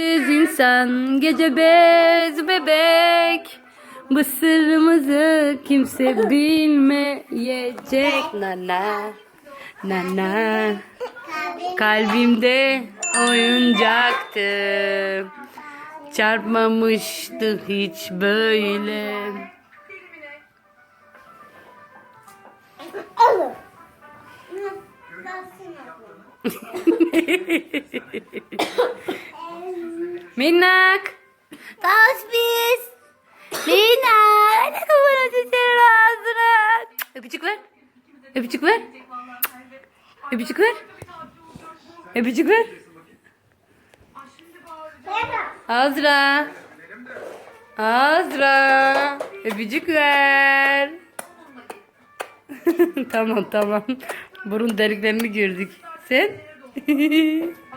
Gündüz insan, gece bez bebek. Bu sırrımızı kimse bilmeyecek. Nana, nana. Kalbimde oyuncaktı. Çarpmamıştı hiç böyle. Alın. Minnak. Tasbih. Minnak. Ne kadar senin ağzına. Öpücük ver. Öpücük ver. Öpücük ver. Öpücük ver. Azra. Azra. Öpücük ver. tamam tamam. Burun deliklerini gördük. Sen?